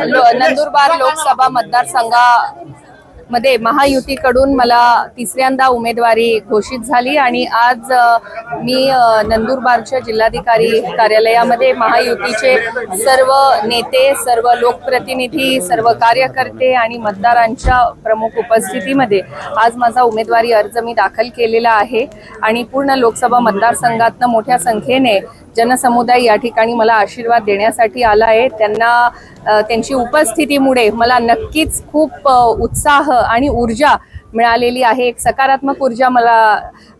नंदुरबार लोकसभा मतदारसंघामध्ये महायुतीकडून मला तिसऱ्यांदा उमेदवारी घोषित झाली आणि आज मी नंदुरबारच्या जिल्हाधिकारी कार्यालयामध्ये महायुतीचे सर्व नेते सर्व लोकप्रतिनिधी सर्व कार्यकर्ते आणि मतदारांच्या प्रमुख उपस्थितीमध्ये आज माझा उमेदवारी अर्ज मी दाखल केलेला आहे. आणि पूर्ण लोकसभा मतदारसंघातनं मोठ्या संख्येने जनसमुदाय या ठिकाणी मला आशीर्वाद देण्यासाठी आला आहे. त्यांना त्यांची उपस्थितीमुळे मला नक्कीच खूप उत्साह आणि ऊर्जा मिळालेली आहे. एक सकारात्मक ऊर्जा मला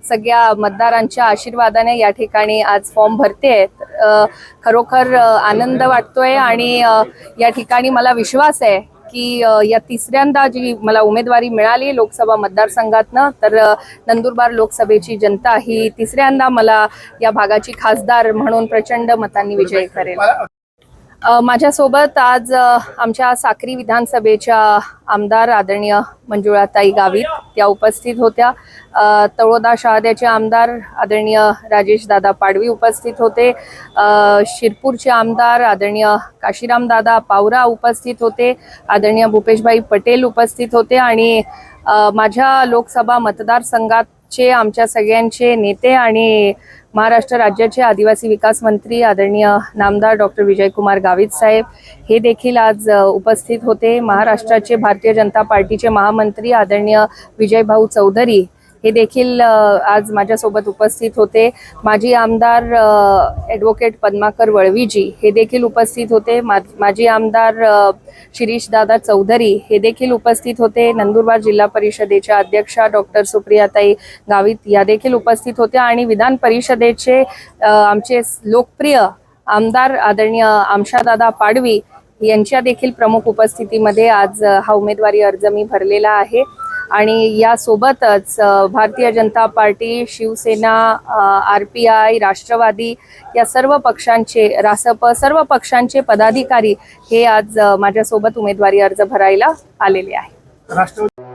सगळ्या मतदारांच्या आशीर्वादाने या ठिकाणी आज फॉर्म भरते आहेत. खरोखर आनंद वाटतोय आणि या ठिकाणी मला विश्वास आहे. की या तिसऱ्यांदा जी मला उमेदवारी मिळाली लोकसभा मतदारसंघातनं तर नंदुरबार लोकसभेची जनता ही तिसऱ्यांदा मला या भागाची खासदार म्हणून प्रचंड मतांनी विजयी करेल माझ्यासोबत आज आमच्या साक्री विधानसभेच्या आमदार आदरणीय मंजुळाताई गावित त्या उपस्थित होत्या. तळोदा शहाद्याचे आमदार आदरणीय राजेश दादा पाडवी उपस्थित होते. शिरपूरचे आमदार आदरणीय काशीराम दादा पावरा उपस्थित होते. आदरणीय भूपेशभाई पटेल उपस्थित होते आणि माझ्या लोकसभा मतदारसंघातचे आमच्या सगळ्यांचे नेते आणि महाराष्ट्र राज्याचे आदिवासी विकास मंत्री आदरणीय नामदार डॉक्टर विजयकुमार गावित साहेब हे देखील आज उपस्थित होते. महाराष्ट्राचे भारतीय जनता पार्टीचे महामंत्री आदरणीय विजयभाऊ चौधरी हे देखील आज माझ्यासोबत उपस्थित होते माजी आमदार ॲडव्होकेट पद्माकर वळवीजी. हे देखील उपस्थित होते. मा माजी आमदार शिरीषदादा शिरीष दादा चौधरी. हे देखील उपस्थित होते. नंदुरबार जिल्हा परिषदेच्या अध्यक्षा डॉक्टर सुप्रियाताई गावित या देखील उपस्थित होत्या. आणि विधान परिषदेचे आमचे लोकप्रिय आमदार आदरणीय आमशादादा पाडवी यांच्या देखील प्रमुख उपस्थितीमध्ये आज हा उमेदवारी अर्ज मी भरलेला आहे. आणि यासोबतच Bharatiya Janata Party Shivsena R P I Rashtravadi या सर्व पक्षांचे रासप सर्व पक्षांचे पदाधिकारी हे आज माझ्यासोबत उमेदवारी अर्ज भरायला आलेले आहे राष्ट्रवादी